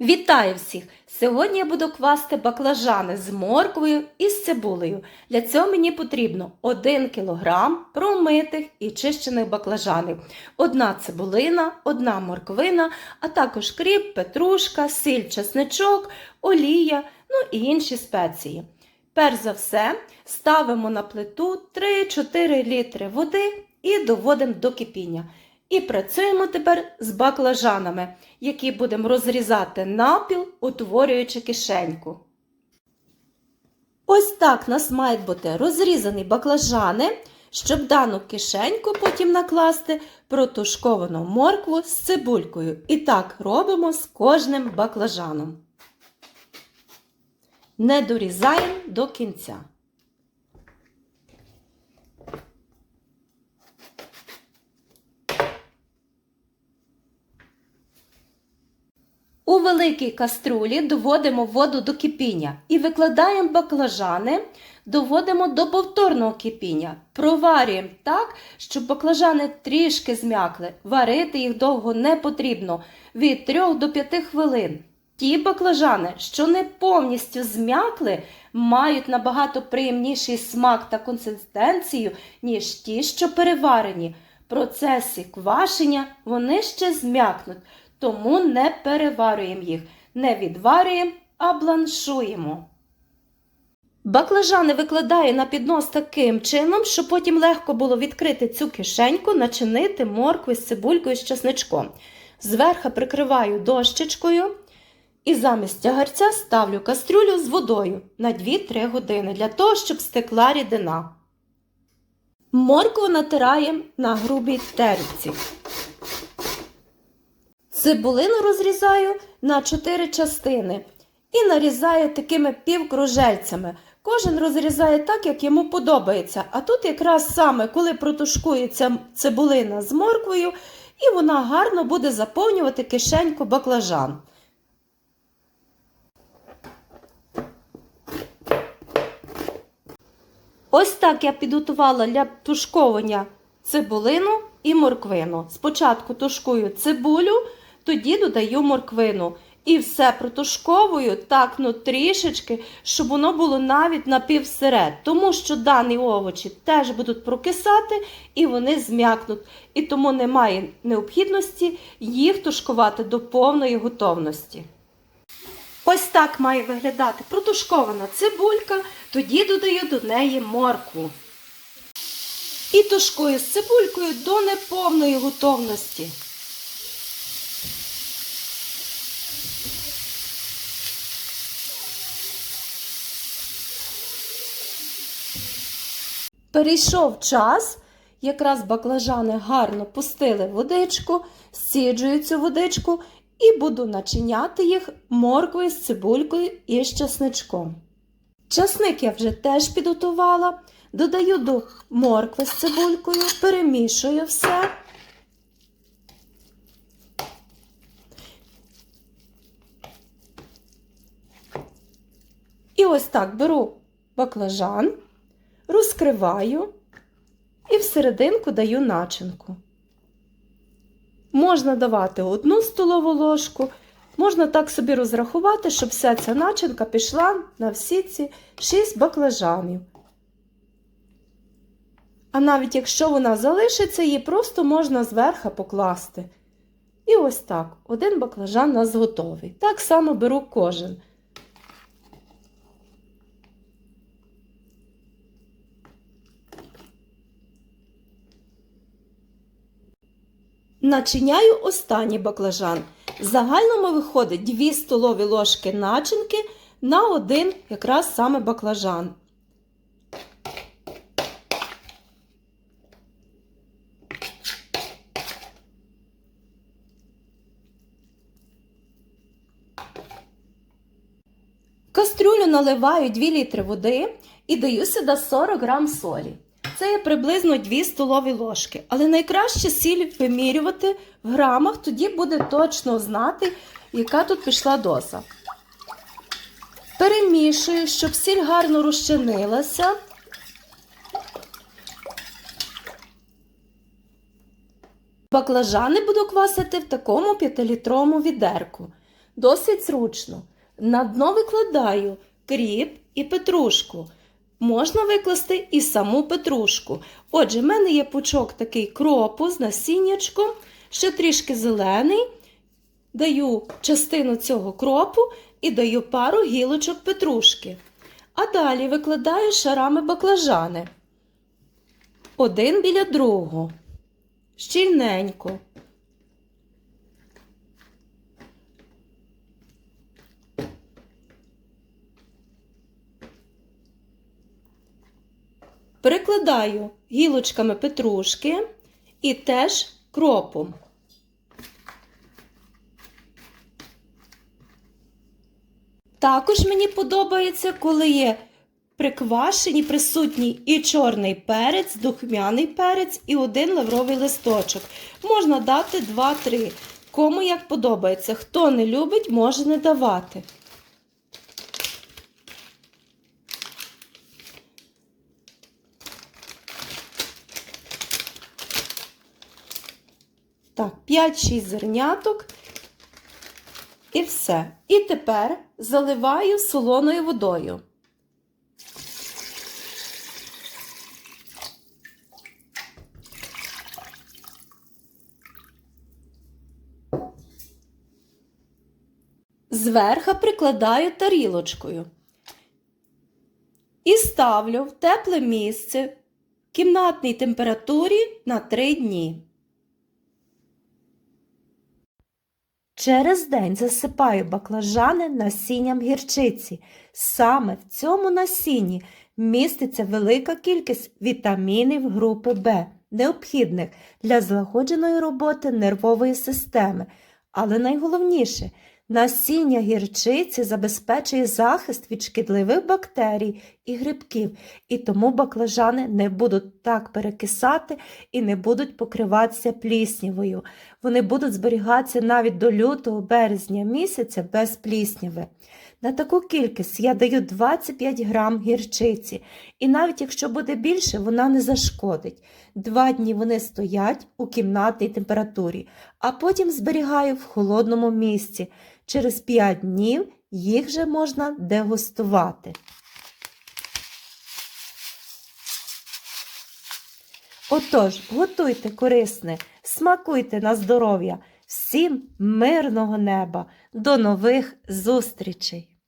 Вітаю всіх! Сьогодні я буду квасти баклажани з морквою і з цибулею. Для цього мені потрібно 1 кг промитих і чищених баклажанів, одна цибулина, одна морквина, а також кріп, петрушка, сіль, чесничок, олія, ну і інші спеції. Перш за все, ставимо на плиту 3-4 літри води і доводимо до кипіння. І працюємо тепер з баклажанами, які будемо розрізати напіл, утворюючи кишеньку. Ось так у нас мають бути розрізані баклажани, щоб дану кишеньку потім накласти протушковану моркву з цибулькою. І так робимо з кожним баклажаном. Не дорізаємо до кінця. У великій каструлі доводимо воду до кипіння і викладаємо баклажани, доводимо до повторного кипіння. Проварюємо так, щоб баклажани трішки зм'якли. Варити їх довго не потрібно від 3 до 5 хвилин. Ті баклажани, що не повністю зм'якли, мають набагато приємніший смак та консистенцію, ніж ті, що переварені. В процесі квашення вони ще зм'якнуть, тому не переварюємо їх, не відварюємо, а бланшуємо. Баклажани викладаю на піднос таким чином, щоб потім легко було відкрити цю кишеньку, начинити моркви з цибулькою з чесничком. Зверху прикриваю дощечкою і замість тягарця ставлю кастрюлю з водою на 2-3 години для того, щоб стекла рідина. Моркву натираємо на грубій терці. Цибулину розрізаю на 4 частини і нарізаю такими півкружельцями. Кожен розрізає так, як йому подобається. А тут якраз саме, коли протушкується цибулина з морквою, і вона гарно буде заповнювати кишеньку баклажан. Ось так я підготувала для тушковання цибулину і морквину. Спочатку тушкую цибулю, тоді додаю морквину. І все протушковую так ну трішечки, щоб воно було навіть напівсире, тому що дані овочі теж будуть прокисати і вони зм'якнуть. І тому немає необхідності їх тушкувати до повної готовності. Ось так має виглядати протушкована цибулька, тоді додаю до неї моркву. І тушкую з цибулькою до неповної готовності. Перейшов час, якраз баклажани гарно пустили водичку, сіджую цю водичку і буду начиняти їх морквою з цибулькою і з часничком. Часник я вже теж підготувала, додаю до моркви з цибулькою, перемішую все. І ось так беру баклажан, розкриваю і всерединку даю начинку. Можна давати одну столову ложку, можна так собі розрахувати, щоб вся ця начинка пішла на всі ці 6 баклажанів. А навіть якщо вона залишиться, її просто можна зверху покласти. І ось так, один баклажан у нас готовий. Так само беру кожен. Начиняю останній баклажан. В загальному виходить 2 столові ложки начинки на один якраз саме баклажан. В кастрюлю наливаю 2 літри води і даю сюди 40 грам солі. Це приблизно 2 столові ложки. Але найкраще сіль вимірювати в грамах, тоді буде точно знати, яка тут пішла доза. Перемішую, щоб сіль гарно розчинилася. Баклажани буду квасити в такому 5-літровому відерку. Досить зручно. На дно викладаю кріп і петрушку. Можна викласти і саму петрушку. Отже, в мене є пучок такий кропу з насіннячком, ще трішки зелений. Даю частину цього кропу і даю пару гілочок петрушки. А далі викладаю шарами баклажани. Один біля другого. Щільненько. Перекладаю гілочками петрушки і теж кропом. Також мені подобається, коли є приквашені, присутній і чорний перець, духмяний перець, і один лавровий листочок. Можна дати 2-3. Кому як подобається. Хто не любить, може не давати. Так, 5-6 зерняток. І все. І тепер заливаю солоною водою. Зверха прикладаю тарілочкою. І ставлю в тепле місце в кімнатній температурі на 3 дні. Через день засипаю баклажани насінням гірчиці. Саме в цьому насінні міститься велика кількість вітамінів групи В, необхідних для злагодженої роботи нервової системи. Але найголовніше, насіння гірчиці забезпечує захист від шкідливих бактерій і грибків, і тому баклажани не будуть так перекисати і не будуть покриватися пліснявою. Вони будуть зберігатися навіть до лютого березня місяця без плісняви. На таку кількість я даю 25 грам гірчиці, і навіть якщо буде більше, вона не зашкодить. Два дні вони стоять у кімнатній температурі, а потім зберігаю в холодному місці. Через 5 днів їх вже можна дегустувати. Отож, готуйте корисне, смакуйте на здоров'я. Всім мирного неба! До нових зустрічей!